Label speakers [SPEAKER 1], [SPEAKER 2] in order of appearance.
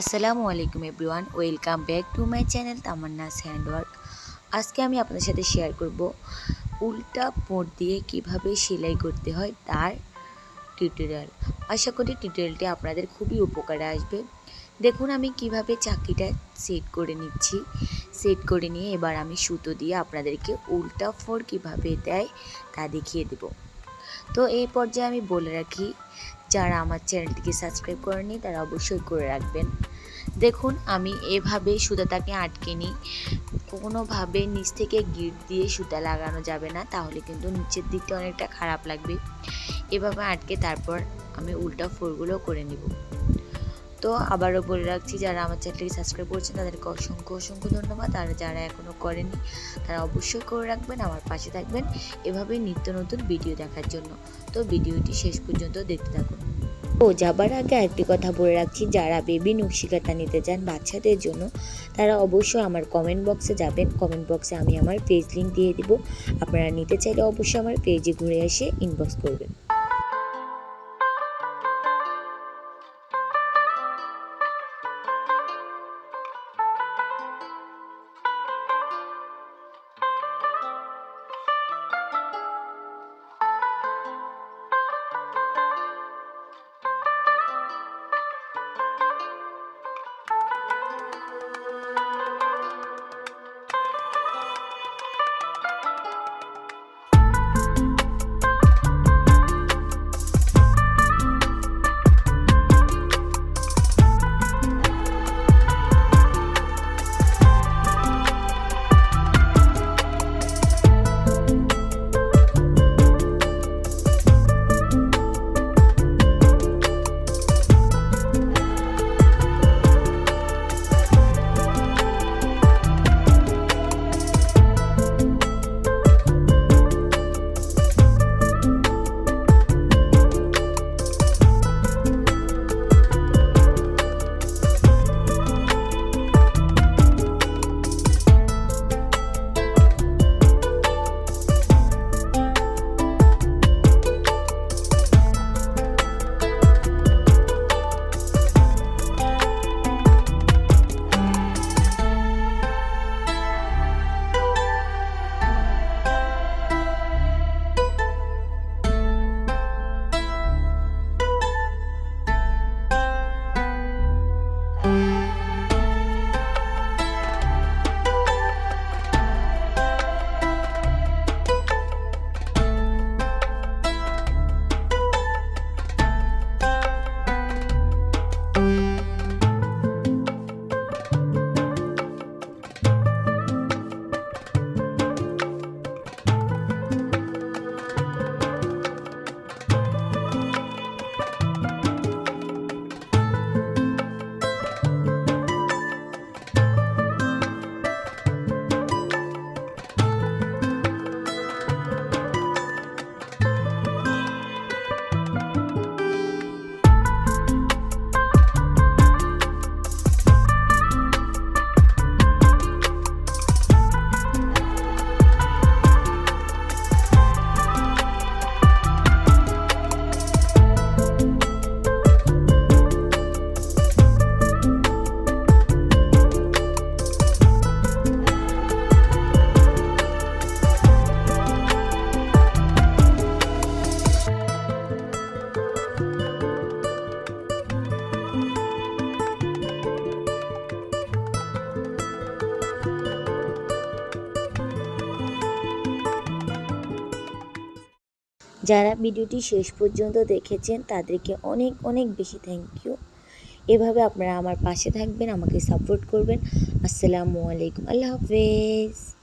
[SPEAKER 1] আসসালামু আলাইকুম everyone, welcome back to my channel Tamanna's handwork আজকে আমি আপনাদের সাথে শেয়ার করব উল্টা পোঁট দিয়ে কীভাবে সেলাই করতে হয় তার টিউটোরিয়াল। আশা করি টিউটোরিয়ালটি আপনাদের খুবই উপকারে আসবে। দেখুন, আমি কীভাবে চাকরিটা সেট করে নিচ্ছি। সেট করে নিয়ে এবার আমি সুতো দিয়ে আপনাদেরকে উল্টা ফোর কীভাবে দেয় তা দেখিয়ে দেব। তো এই পর্যায়ে আমি বলে রাখি, যারা আমার চ্যানেলটিকে সাবস্ক্রাইব করেনি তারা অবশ্যই করে রাখবেন। দেখুন, আমি এভাবে সুতাটাকে আটকে নিই। কোনোভাবে নিচ থেকে গিট দিয়ে সুতা লাগানো যাবে না, তাহলে কিন্তু নিচের দিকটা অনেকটা খারাপ লাগবে। এভাবে আটকে তারপর আমি উল্টা ফোরগুলো করে নিব। তো আবারও বলে রাখছি, যারা আমার চ্যানেলটিকে সাবস্ক্রাইব করছেন, তাদেরকে অসংখ্য অসংখ্য ধন্যবাদ। আর যারা এখনও করেনি, তারা অবশ্যই করে রাখবেন, আমার পাশে থাকবেন। এভাবে নিত্য নতুন ভিডিও দেখার জন্য। তো ভিডিওটি শেষ পর্যন্ত দেখতে থাকুন। ও যাবার আগে একটি কথা বলে রাখছি, যারা বেবি নকশিকাতা নিতে চান বাচ্চাদের জন্য, তারা অবশ্যই আমার কমেন্ট বক্সে যাবেন। কমেন্ট বক্সে আমি আমার পেজ লিঙ্ক দিয়ে দিব। আপনারা নিতে চাইলে অবশ্যই আমার পেজে ঘুরে এসে ইনবক্স করবেন। যারা ভিডিওটি শেষ পর্যন্ত দেখেছেন, তাদেরকে অনেক অনেক বেশি থ্যাংক ইউ এভাবে আপনারা আমার পাশে থাকবেন, আমাকে সাপোর্ট করবেন। আসসালামু আলাইকুম। আল্লাহ হাফেজ।